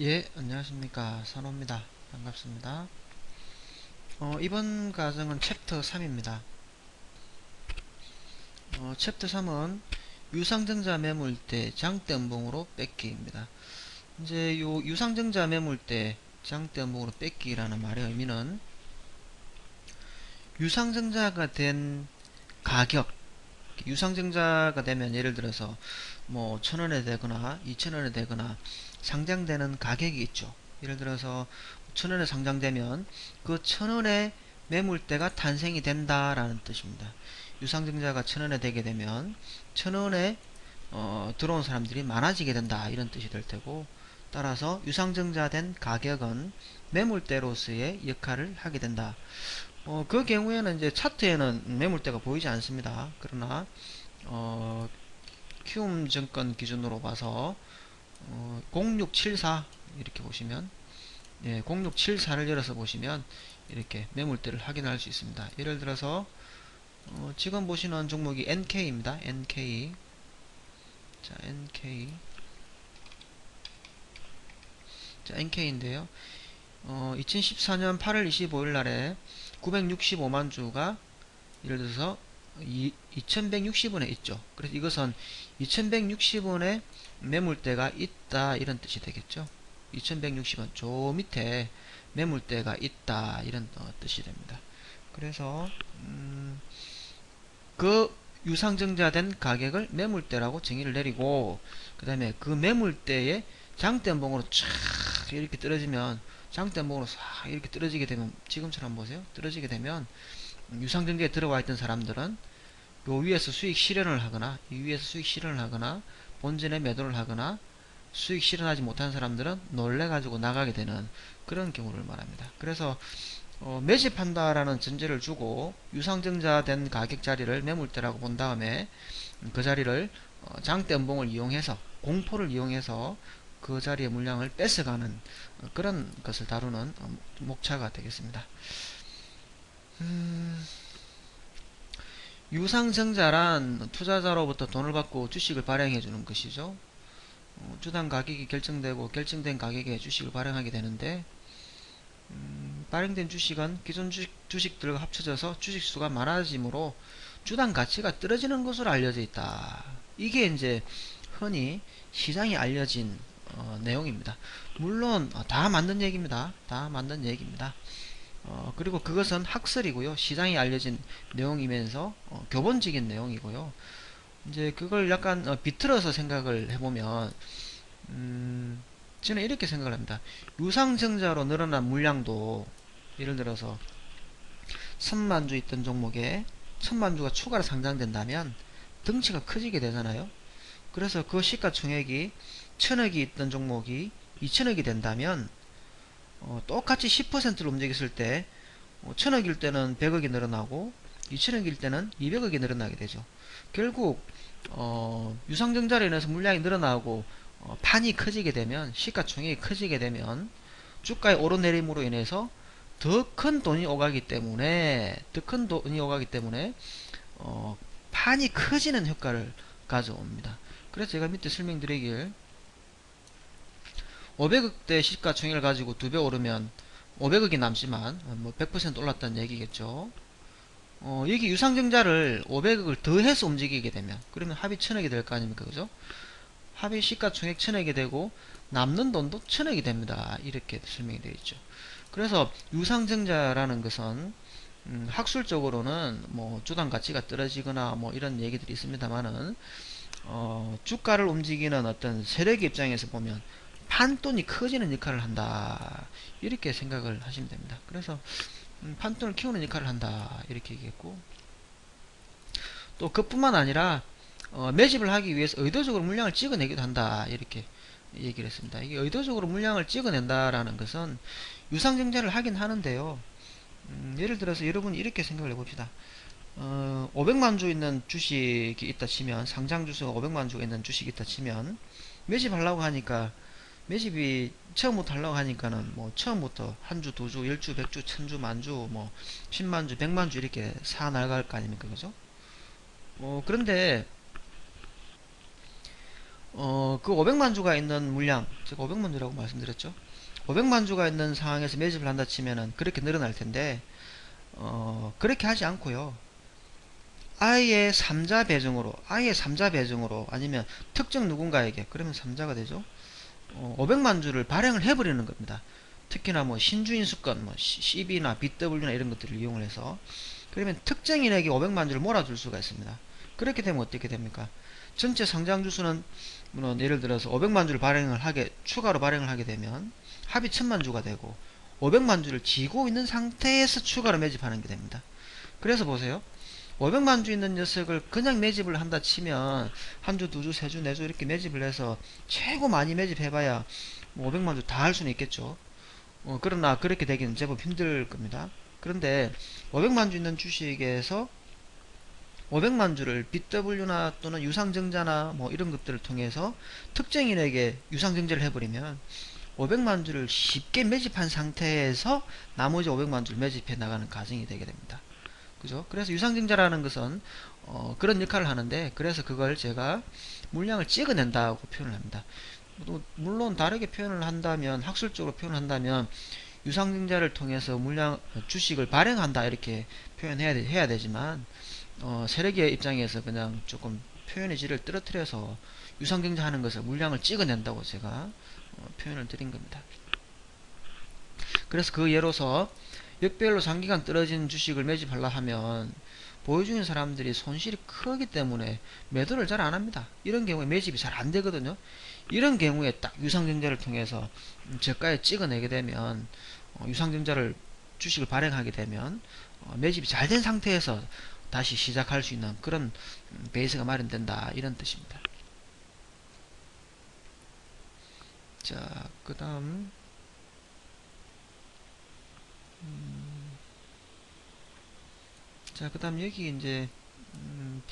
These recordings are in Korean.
예, 안녕하십니까. 산호입니다. 반갑습니다. 어, 이번 과정은 챕터 3입니다. 어, 챕터 3은 유상증자 매물대 장대음봉으로 뺏기입니다. 이제 요 유상증자 매물대 장대음봉으로 뺏기라는 말의 의미는 유상증자가 된 가격 유상증자가 되면 예를 들어서 뭐 천원에 되거나 이천원에 되거나 상장되는 가격이 있죠. 예를 들어서 천원에 상장되면 그 천원의 매물대가 탄생이 된다라는 뜻입니다. 유상증자가 천원에 되게 되면 천원에 어, 들어온 사람들이 많아지게 된다 이런 뜻이 될 테고 따라서 유상증자된 가격은 매물대로서의 역할을 하게 된다. 어, 그 경우에는 이제 차트에는 매물대가 보이지 않습니다. 그러나 어, 키움 증권 기준으로 봐서 어, 0674 이렇게 보시면 예, 0674를 열어서 보시면 이렇게 매물대를 확인할 수 있습니다. 예를 들어서 어, 지금 보시는 종목이 NK입니다. NK 자 NK 자 NK인데요. 어, 2014년 8월 25일 날에 965만 주가 예를 들어서 2160원에 있죠. 그래서 이것은 2160원에 매물대가 있다 이런 뜻이 되겠죠. 2160원 저 밑에 매물대가 있다 이런 어, 뜻이 됩니다. 그래서 음, 그 유상증자된 가격을 매물대라고 정의를 내리고 그 다음에 그 매물대에 장대음봉으로 쫙 이렇게 떨어지면 장대음봉으로 싹 이렇게 떨어지게 되면 지금처럼 보세요. 떨어지게 되면 유상증자에 들어와 있던 사람들은 요 위에서 수익 실현을 하거나 이 위에서 수익 실현을 하거나 본전에 매도를 하거나 수익 실현하지 못한 사람들은 놀래 가지고 나가게 되는 그런 경우를 말합니다. 그래서 어, 매집한다라는 전제를 주고 유상증자된 가격 자리를 매물대라고 본 다음에 그 자리를 어, 장대 음봉을 이용해서 공포를 이용해서 그 자리의 물량을 뺏어가는 어, 그런 것을 다루는 어, 목차가 되겠습니다. 음, 유상증자란 투자자로부터 돈을 받고 주식을 발행해 주는 것이죠. 어, 주당 가격이 결정되고 결정된 가격에 주식을 발행하게 되는데 음, 발행된 주식은 기존 주식, 들과 합쳐져서 주식 수가 많아지므로 주당 가치가 떨어지는 것으로 알려져 있다. 이게 이제 흔히 시장에 알려진 어, 내용입니다. 물론 어, 다 맞는 얘기입니다. 다 맞는 얘기입니다. 어, 그리고 그것은 학설이고요. 시장에 알려진 내용이면서 어, 교본적인 내용이고요. 이제 그걸 약간 어, 비틀어서 생각을 해보면 음, 저는 이렇게 생각을 합니다. 유상증자로 늘어난 물량도 예를 들어서 3만주 있던 종목에 1000만주가 추가로 상장된다면 덩치가 커지게 되잖아요. 그래서 그 시가총액이 1000억이 있던 종목이 2000억이 된다면 어, 똑같이 10%를 움직였을 때 어, 1000억일 때는 100억이 늘어나고 2000억일 때는 200억이 늘어나게 되죠. 결국 어, 유상증자로 인해서 물량이 늘어나고 어, 판이 커지게 되면 시가총액이 커지게 되면 주가의 오르내림으로 인해서 더 큰 돈이 오가기 때문에 더 큰 돈이 오가기 때문에 어, 판이 커지는 효과를 가져옵니다. 그래서 제가 밑에 설명드리길 500억대 시가총액을 가지고 두 배 오르면 500억이 남지만 뭐 100% 올랐다는 얘기겠죠. 어, 여기 유상증자를 500억을 더해서 움직이게 되면 그러면 합이 1000억이 될 거 아닙니까? 그죠? 합이 시가총액 1000억이 되고 남는 돈도 1000억이 됩니다. 이렇게 설명이 되어 있죠. 그래서 유상증자라는 것은 음, 학술적으로는 뭐 주당 가치가 떨어지거나 뭐 이런 얘기들이 있습니다만은 어, 주가를 움직이는 어떤 세력의 입장에서 보면 판돈이 커지는 역할을 한다 이렇게 생각을 하시면 됩니다 그래서 음, 판돈을 키우는 역할을 한다 이렇게 얘기했고 또 그뿐만 아니라 어, 매집을 하기 위해서 의도적으로 물량을 찍어내기도 한다 이렇게 얘기를 했습니다. 이게 의도적으로 물량을 찍어낸다라는 것은 유상증자를 하긴 하는데요. 음, 예를 들어서 여러분이 이렇게 생각을 해봅시다. 어, 500만 주 있는 주식이 있다 치면 상장 주수가 500만 주가 있는 주식이 있다 치면 매집하려고 하니까 매집이 처음부터 하려고 하니까는 뭐 처음부터 한 주, 두 주, 일 주, 백 주, 천 주, 만 주, 뭐 십만 주, 백만 주 이렇게 사 나갈 거 아닙니까, 그죠? 어 그런데 어, 그 500만 주가 있는 물량, 제가 500만 주라고 말씀드렸죠. 500만 주가 있는 상황에서 매집을 한다 치면은 그렇게 늘어날 텐데, 어, 그렇게 하지 않고요. 아예 3자 배정으로, 아예 3자 배정으로, 아니면 특정 누군가에게, 그러면 3자가 되죠. 어, 500만 주를 발행을 해버리는 겁니다. 특히나 뭐 신주인 수권, 뭐 CB나 BW나 이런 것들을 이용을 해서 그러면 특정인에게 500만 주를 몰아줄 수가 있습니다. 그렇게 되면 어떻게 됩니까? 전체 상장 주수는 물론 예를 들어서 500만 주를 발행을 하게 추가로 발행을 하게 되면 합이 1000만 주가 되고 500만 주를 쥐고 있는 상태에서 추가로 매집하는 게 됩니다. 그래서 보세요. 500만 주 있는 녀석을 그냥 매집을 한다 치면 한 주, 두 주, 세 주, 네 주 이렇게 매집을 해서 최고 많이 매집해봐야 뭐 500만 주 다 할 수는 있겠죠. 어, 그러나 그렇게 되기는 제법 힘들 겁니다. 그런데 500만 주 있는 주식에서 500만 주를 BW나 또는 유상증자나 뭐 이런 것들을 통해서 특정인에게 유상증자를 해버리면 500만 주를 쉽게 매집한 상태에서 나머지 500만 주를 매집해 나가는 과정이 되게 됩니다. 그죠? 그래서 유상증자라는 것은 어, 그런 역할을 하는데 그래서 그걸 제가 물량을 찍어낸다고 표현을 합니다. 물론 다르게 표현을 한다면 학술적으로 표현을 한다면 유상증자를 통해서 물량 주식을 발행한다 이렇게 표현해야 되, 해야 되지만 어, 세력의 입장에서 그냥 조금 표현의 질을 떨어뜨려서 유상증자 하는 것을 물량을 찍어낸다고 제가 어, 표현을 드린 겁니다. 그래서 그 예로서 역별로 장기간 떨어진 주식을 매집하려 하면 보여주는 사람들이 손실이 크기 때문에 매도를 잘 안합니다. 이런 경우에 매집이 잘 안되거든요. 이런 경우에 딱 유상증자를 통해서 저가에 찍어내게 되면 어, 유상증자를 주식을 발행하게 되면 어, 매집이 잘 된 상태에서 다시 시작할 수 있는 그런 음, 베이스가 마련된다 이런 뜻입니다. 자, 그 다음 음, 자, 그 다음 여기 이제 음,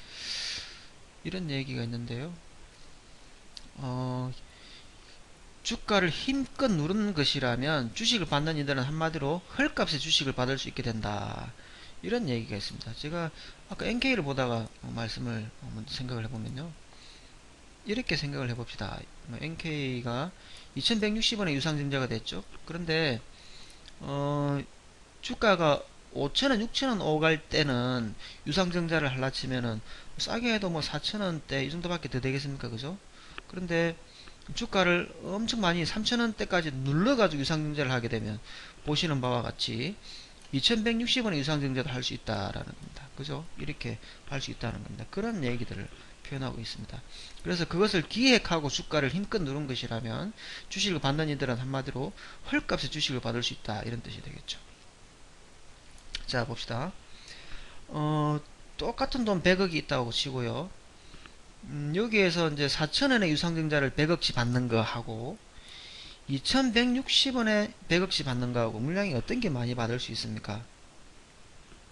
이런 얘기가 있는데요. 어, 주가를 힘껏 누르는 것이라면 주식을 받는 이들은 한마디로 헐값의 주식을 받을 수 있게 된다. 이런 얘기가 있습니다. 제가 아까 NK를 보다가 말씀을 생각을 해보면요. 이렇게 생각을 해봅시다. NK가 2160원의 유상증자가 됐죠. 그런데 어, 주가가 5천원, 6천원 오갈 때는 유상증자를 할라 치면은 싸게 해도 뭐 4천원대 이 정도밖에 더 되겠습니까? 그죠? 그런데 주가를 엄청 많이 3천원대까지 눌러가지고 유상증자를 하게 되면 보시는 바와 같이 2160원의 유상증자도 할 수 있다라는 겁니다. 그죠? 이렇게 할 수 있다는 겁니다. 그런 얘기들을 표현하고 있습니다. 그래서 그것을 기획하고 주가를 힘껏 누른 것이라면 주식을 받는 이들은 한마디로 헐값의 주식을 받을 수 있다 이런 뜻이 되겠죠. 자 봅시다. 어, 똑같은 돈 100억이 있다고 치고요. 음, 여기에서 이제 4천원의 유상증자를 100억치 받는 거 하고 2160원에 100억씩 받는 거하고 물량이 어떤 게 많이 받을 수 있습니까?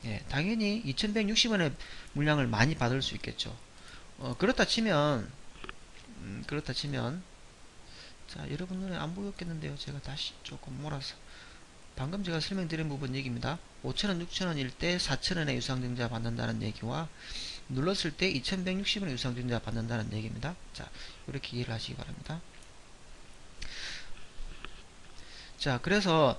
예, 당연히 2160원에 물량을 많이 받을 수 있겠죠. 어, 그렇다 치면 음, 그렇다 치면 자 여러분 눈에 안 보였겠는데요. 제가 다시 조금 몰아서 방금 제가 설명드린 부분 얘기입니다. 5천원, 6천원일 때 4천원의 유상증자 받는다는 얘기와 눌렀을 때 2160원의 유상증자 받는다는 얘기입니다. 자 이렇게 이해를 하시기 바랍니다. 자, 그래서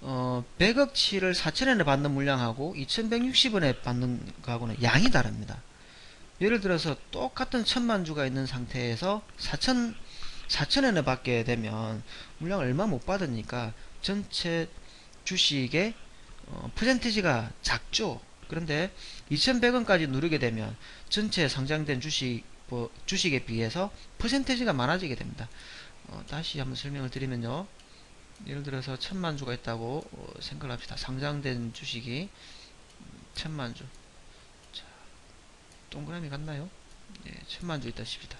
어, 100억치를 4천원에 받는 물량하고 2160원에 받는 거하고는 양이 다릅니다. 예를 들어서 똑같은 천만 주가 있는 상태에서 4천 4천원에 받게 되면 물량 얼마 못 받으니까 전체 주식의 어, 퍼센티지가 작죠. 그런데 2100원까지 누르게 되면 전체 상장된 주식 뭐, 주식에 비해서 퍼센티지가 많아지게 됩니다. 어, 다시 한번 설명을 드리면요. 예를 들어서 천만 주가 있다고 어, 생각을 합시다. 상장된 주식이 천만 주. 자, 동그라미 같나요? 예, 천만 주 있다 싶시다.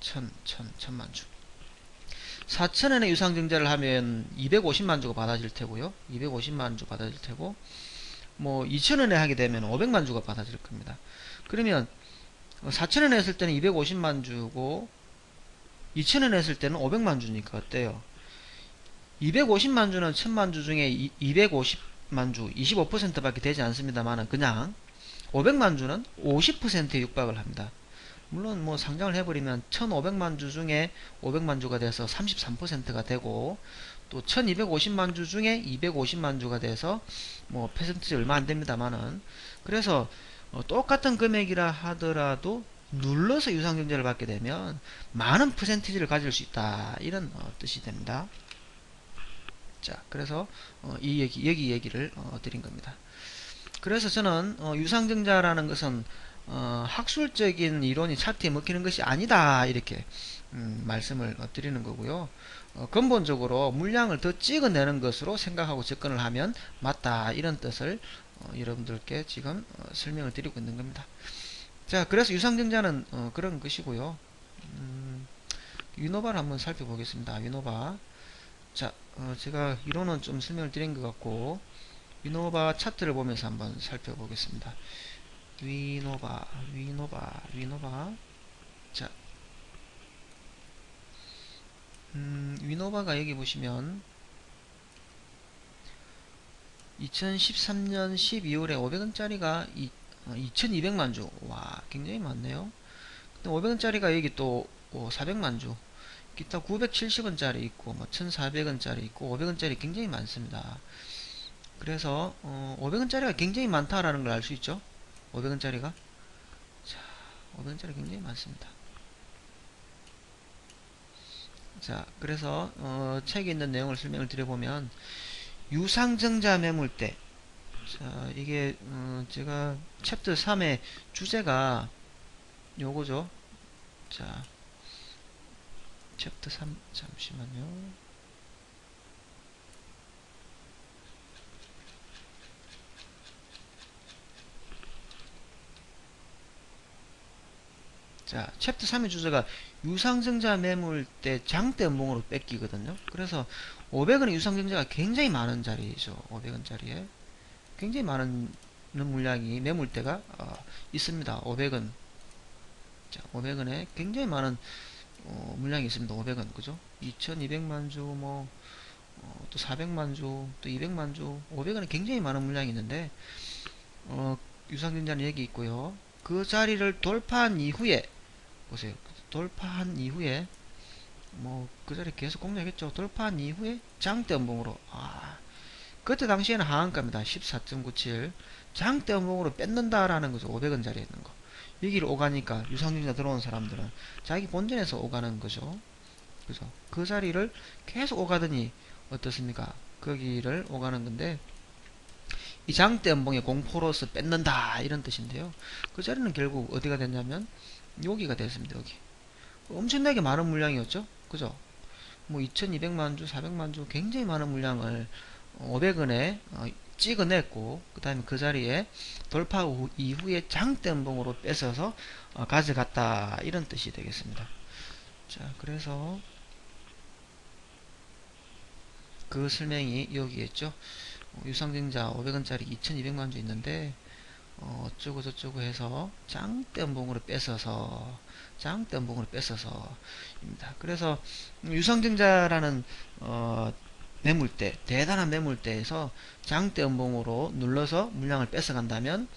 천, 천, 천만 주. 4천원의 유상증자를 하면 250만 주가 받아질 테고요. 250만 주 받아질 테고, 뭐 2천원에 하게 되면 500만 주가 받아질 겁니다. 그러면 4천원에 했을 때는 250만 주고 2천원에 했을 때는 500만 주니까 어때요? 250만 주는 1000만 주 중에 250만 주 25% 밖에 되지 않습니다만 그냥 500만 주는 50%에 육박을 합니다. 물론 뭐 상장을 해버리면 1500만 주 중에 500만 주가 돼서 33%가 되고 또 1250만 주 중에 250만 주가 돼서 뭐 퍼센트지 얼마 안 됩니다만은. 그래서 어, 똑같은 금액이라 하더라도 눌러서 유상증자를 받게 되면 많은 퍼센티지를 가질 수 있다. 이런 어, 뜻이 됩니다. 자 그래서 어, 이 얘기 여기 얘기를 어, 드린 겁니다. 그래서 저는 어, 유상증자라는 것은 어, 학술적인 이론이 차트에 먹히는 것이 아니다 이렇게 음, 말씀을 어, 드리는 거고요. 어, 근본적으로 물량을 더 찍어내는 것으로 생각하고 접근을 하면 맞다 이런 뜻을 어, 여러분들께 지금 어, 설명을 드리고 있는 겁니다. 자 그래서 유상증자는 어, 그런 것이고요. 음, 위노바를 한번 살펴보겠습니다. 위노바. 자 어, 제가 이론은 좀 설명을 드린 것 같고 위노바 차트를 보면서 한번 살펴보겠습니다 위노바 위노바 위노바. 자. 음, 위노바가 여기 보시면 2013년 12월에 500원짜리가 2200만주. 와 굉장히 많네요. 500원짜리가 여기 또 400만주. 기타 970원짜리 있고 뭐 1400원짜리 있고 500원짜리 굉장히 많습니다. 그래서 어, 500원짜리가 굉장히 많다라는 걸 알 수 있죠 500원짜리가? 자 500원짜리 굉장히 많습니다. 자 그래서 어, 책에 있는 내용을 설명을 드려보면 유상증자 매물대 자 이게 어, 제가 챕터 3의 주제가 요거죠. 자 챕터 3 잠시만요 자, 챕터 3의 주제가 유상증자 매물 때 장대 연봉으로 뺏기거든요. 그래서 500원의 유상증자가 굉장히 많은 자리죠. 500원짜리에. 굉장히 많은 물량이 매물대가 어, 있습니다. 500원. 자, 500원에 굉장히 많은 어, 물량이 있습니다. 500원. 그죠? 2200만 주, 뭐, 어, 또 400만 주, 또 200만 주, 500원에 굉장히 많은 물량이 있는데, 어, 유상증자는 여기 있고요. 그 자리를 돌파한 이후에, 보세요. 돌파한 이후에 뭐 그 자리 계속 공략했죠. 돌파한 이후에 장대 연봉으로 아 그때 당시에는 하한가입니다. 14.97 장대 연봉으로 뺏는다라는 거죠. 500원짜리 있는 거. 여기를 오가니까 유상증자 들어온 사람들은 자기 본전에서 오가는 거죠. 그죠? 그 자리를 계속 오가더니 어떻습니까? 거기를 오가는 건데 이 장대 연봉의 공포로서 뺏는다 이런 뜻인데요. 그 자리는 결국 어디가 됐냐면 여기가 됐습니다. 여기 엄청나게 많은 물량이었죠. 그죠? 뭐 2200만주, 400만주 굉장히 많은 물량을 500원에 어, 찍어냈고 그 다음에 그 자리에 돌파 후, 이후에 장대음봉으로 뺏어서 어, 가져갔다 이런 뜻이 되겠습니다. 자 그래서 그 설명이 여기에 있죠. 어, 유상증자 500원짜리 2200만주 있는데 어, 어쩌고 저쩌고 해서 장대음봉으로 뺏어서 장대음봉으로 뺏어서 입니다. 그래서 유상증자라는 어, 매물대 대단한 매물대에서 장대음봉으로 눌러서 물량을 뺏어간다면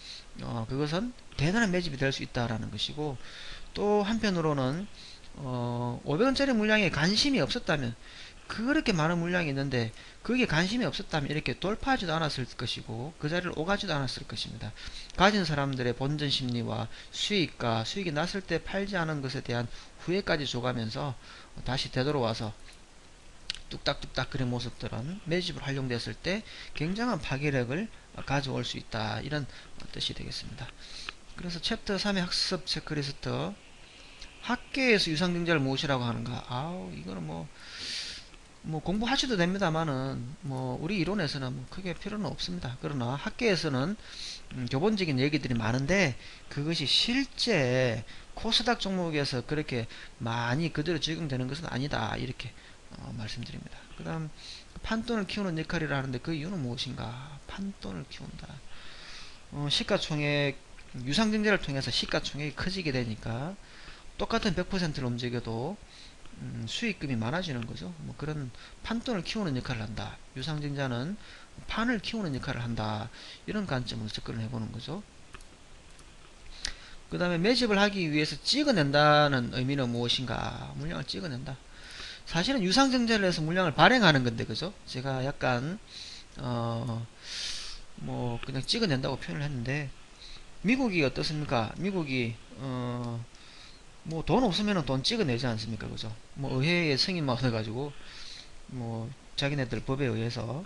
어, 그것은 대단한 매집이 될 수 있다라는 것이고 또 한편으로는 어, 500원짜리 물량에 관심이 없었다면 그렇게 많은 물량이 있는데 그게 관심이 없었다면 이렇게 돌파하지도 않았을 것이고 그 자리를 오가지도 않았을 것입니다. 가진 사람들의 본전 심리와 수익과 수익이 났을 때 팔지 않은 것에 대한 후회까지 줘가면서 다시 되돌아와서 뚝딱뚝딱 그런 모습들은 매집을 활용됐을 때 굉장한 파괴력을 가져올 수 있다 이런 뜻이 되겠습니다. 그래서 챕터 3의 학습 체크리스트 학계에서 유상증자를 무엇이라고 하는가 아우 이거는 뭐 뭐 공부하셔도 됩니다만은 뭐 우리 이론에서는 뭐 크게 필요는 없습니다. 그러나 학계에서는 음, 교본적인 얘기들이 많은데 그것이 실제 코스닥 종목에서 그렇게 많이 그대로 적용되는 것은 아니다 이렇게 어, 말씀드립니다. 그 다음 판돈을 키우는 역할이라 하는데 그 이유는 무엇인가 판돈을 키운다 어, 시가총액 유상증자를 통해서 시가총액이 커지게 되니까 똑같은 100%를 움직여도 음, 수익금이 많아지는 거죠. 뭐 그런 판돈을 키우는 역할을 한다. 유상증자는 판을 키우는 역할을 한다. 이런 관점으로 접근을 해보는 거죠. 그 다음에 매집을 하기 위해서 찍어낸다는 의미는 무엇인가? 물량을 찍어낸다. 사실은 유상증자를 해서 물량을 발행하는 건데, 그죠? 제가 약간, 어, 뭐, 그냥 찍어낸다고 표현을 했는데, 미국이 어떻습니까? 미국이, 어, 뭐, 돈 없으면 돈 찍어내지 않습니까? 그죠? 뭐, 의회의 승인만 얻어가지고, 뭐, 자기네들 법에 의해서,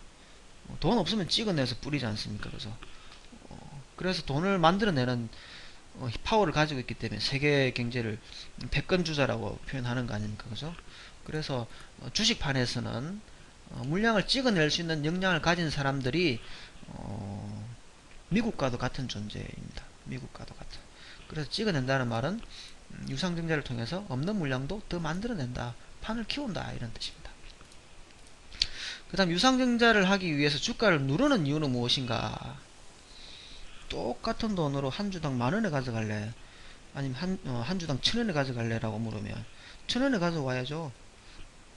뭐돈 없으면 찍어내서 뿌리지 않습니까? 그죠? 어, 그래서 돈을 만들어내는 어, 파워를 가지고 있기 때문에 세계 경제를 패권주자라고 표현하는 거 아닙니까? 그죠? 그래서 어, 주식판에서는 어, 물량을 찍어낼 수 있는 역량을 가진 사람들이 어, 미국과도 같은 존재입니다. 미국과도 같은. 그래서 찍어낸다는 말은 음, 유상증자를 통해서 없는 물량도 더 만들어낸다. 판을 키운다. 이런 뜻입니다. 그 다음 유상증자를 하기 위해서 주가를 누르는 이유는 무엇인가? 똑같은 돈으로 한 주당 만 원에 가져갈래? 아니면 한, 어, 한 주당 천 원에 가져갈래?라고 물으면 천 원에 가져와야죠.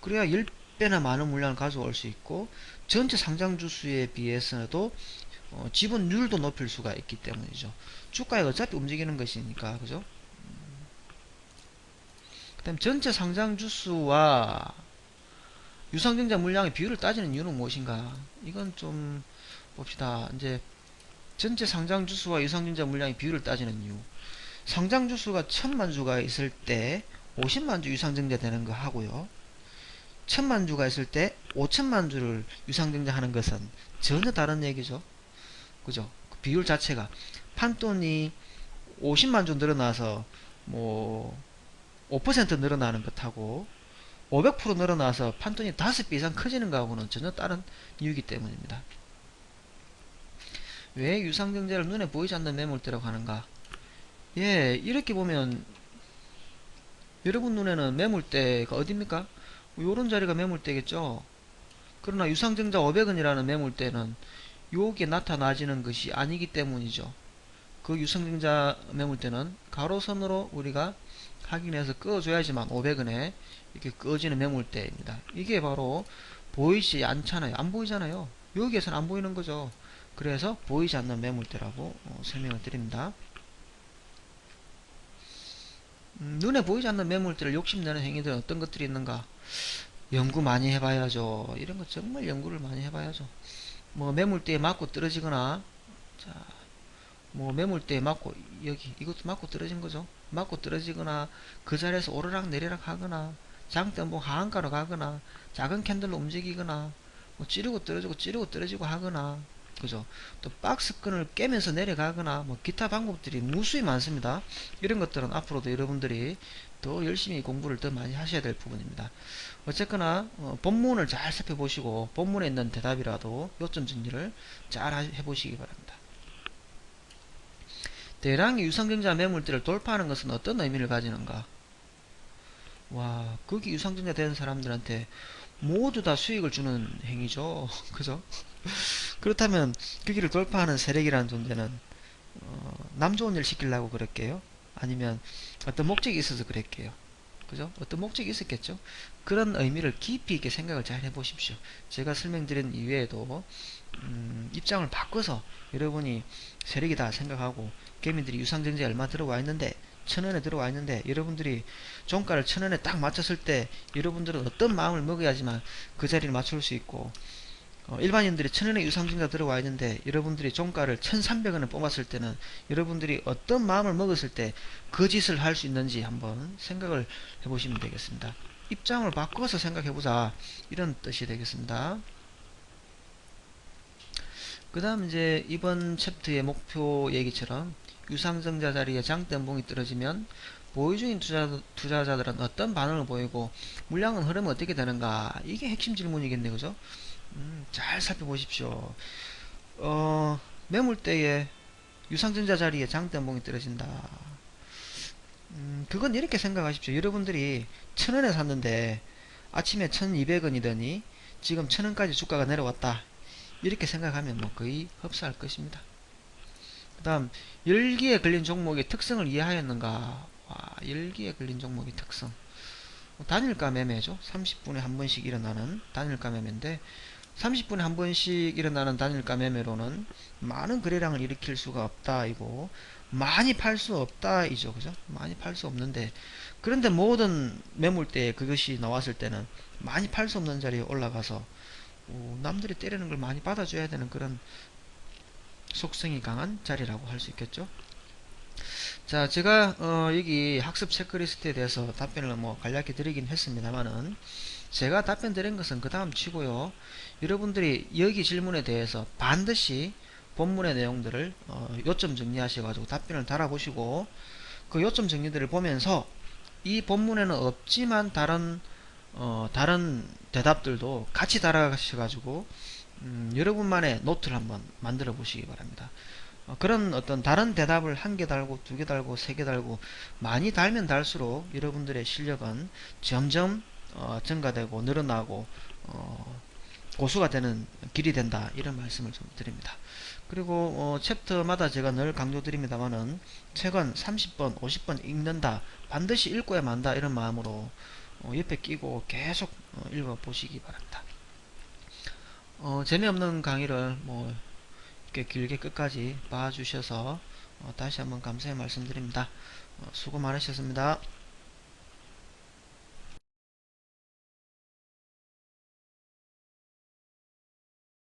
그래야 10배나 많은 물량을 가져올 수 있고 전체 상장 주수에 비해서도 어, 지분율도 높일 수가 있기 때문이죠. 주가가 어차피 움직이는 것이니까 그죠? 그 다음 전체 상장 주수와 유상증자 물량의 비율을 따지는 이유는 무엇인가? 이건 좀 봅시다. 이제 전체 상장 주수와 유상증자 물량의 비율을 따지는 이유. 상장 주수가 천만 주가 있을 때 50만 주 유상증자 되는 거 하고요. 천만 주가 있을 때 5천만 주를 유상증자 하는 것은 전혀 다른 얘기죠. 그죠? 그 비율 자체가 판돈이 50만 주 늘어나서 뭐 5% 늘어나는 것하고 500% 늘어나서 판돈이 5배 이상 커지는 거하고는 전혀 다른 이유이기 때문입니다. 왜 유상증자를 눈에 보이지 않는 매물대라고 하는가? 예, 이렇게 보면 여러분 눈에는 매물대가 어딥니까? 요런 자리가 매물대겠죠? 그러나 유상증자 500원이라는 매물대는 요게 나타나지는 것이 아니기 때문이죠. 그 유상증자 매물대는 가로선으로 우리가 확인해서 꺼줘야지만 500원에 이렇게 꺼지는 매물대입니다. 이게 바로 보이지 않잖아요. 안 보이잖아요. 여기에서는 안 보이는 거죠. 그래서 보이지 않는 매물대라고 어, 설명을 드립니다. 음, 눈에 보이지 않는 매물대를 욕심내는 행위들은 어떤 것들이 있는가? 연구 많이 해봐야죠. 이런 거 정말 연구를 많이 해봐야죠. 뭐 매물대에 맞고 떨어지거나 자, 뭐 매물대에 맞고 여기 이것도 맞고 떨어진 거죠. 맞고 떨어지거나 그 자리에서 오르락 내리락 하거나 장대봉 하한가로 가거나 작은 캔들로 움직이거나 뭐 찌르고 떨어지고 찌르고 떨어지고 하거나 그죠? 또 박스끈을 깨면서 내려가거나 뭐 기타 방법들이 무수히 많습니다. 이런 것들은 앞으로도 여러분들이 더 열심히 공부를 더 많이 하셔야 될 부분입니다. 어쨌거나 어, 본문을 잘 살펴보시고 본문에 있는 대답이라도 요점 정리를 잘 해보시기 바랍니다 대량의 유상증자 매물대를 돌파하는 것은 어떤 의미를 가지는가? 와 거기 유상증자 되는 사람들한테 모두 다 수익을 주는 행위죠. 그죠? 그렇다면 그 길을 돌파하는 세력이라는 존재는 어, 남 좋은 일 시키려고 그랬게요? 아니면 어떤 목적이 있어서 그랬게요? 그죠? 어떤 목적이 있었겠죠? 그런 의미를 깊이 있게 생각을 잘 해보십시오. 제가 설명드린 이외에도 음, 입장을 바꿔서 여러분이 세력이다 생각하고 개미들이 유상증자에 얼마 들어와 있는데 천원에 들어와 있는데 여러분들이 종가를 천원에 딱 맞췄을 때 여러분들은 어떤 마음을 먹어야지만 그 자리를 맞출 수 있고 어, 일반인들이 천원에 유상증자 들어와 있는데 여러분들이 종가를 1300원에 뽑았을 때는 여러분들이 어떤 마음을 먹었을 때 그 짓을 할 수 있는지 한번 생각을 해보시면 되겠습니다. 입장을 바꿔서 생각해보자 이런 뜻이 되겠습니다. 그 다음 이제 이번 챕터의 목표 얘기처럼 유상증자 자리에 장대봉이 떨어지면 보유 중인 투자, 투자자들은 어떤 반응을 보이고 물량은 흐름은 어떻게 되는가? 이게 핵심 질문이겠네 그죠? 음, 잘 살펴보십시오. 어, 매물대에 유상증자 자리에 장대봉이 떨어진다. 음, 그건 이렇게 생각하십시오. 여러분들이 천원에 샀는데 아침에 1200원이더니 지금 천원까지 주가가 내려왔다. 이렇게 생각하면 뭐 거의 흡사할 것입니다. 그 다음 열기에 걸린 종목의 특성을 이해하였는가? 와, 열기에 걸린 종목의 특성. 단일가 매매죠. 30분에 한 번씩 일어나는 단일가 매매인데 30분에 한 번씩 일어나는 단일가 매매로는 많은 거래량을 일으킬 수가 없다 이고 많이 팔 수 없다 이죠. 그죠? 많이 팔 수 없는데. 그런데 모든 매물대에 그것이 나왔을 때는 많이 팔 수 없는 자리에 올라가서 어, 남들이 때리는 걸 많이 받아줘야 되는 그런 속성이 강한 자리라고 할 수 있겠죠? 자 제가 어, 여기 학습 체크리스트에 대해서 답변을 뭐 간략히 드리긴 했습니다만은 제가 답변 드린 것은 그 다음 치고요. 여러분들이 여기 질문에 대해서 반드시 본문의 내용들을 어, 요점 정리하셔가지고 답변을 달아보시고 그 요점 정리들을 보면서 이 본문에는 없지만 다른 어, 다른 대답들도 같이 달아가셔가지고 음, 여러분만의 노트를 한번 만들어 보시기 바랍니다. 어, 그런 어떤 다른 대답을 한 개 달고 두 개 달고 세 개 달고 많이 달면 달수록 여러분들의 실력은 점점 어, 증가되고 늘어나고 어, 고수가 되는 길이 된다 이런 말씀을 좀 드립니다. 그리고 어, 챕터마다 제가 늘 강조드립니다만은 책은 30번 50번 읽는다 반드시 읽고야 만다 이런 마음으로 어, 옆에 끼고 계속 어, 읽어 보시기 바랍니다. 어, 재미없는 강의를 뭐 이렇게 길게 끝까지 봐주셔서 어, 다시 한번 감사의 말씀드립니다. 어, 수고 많으셨습니다.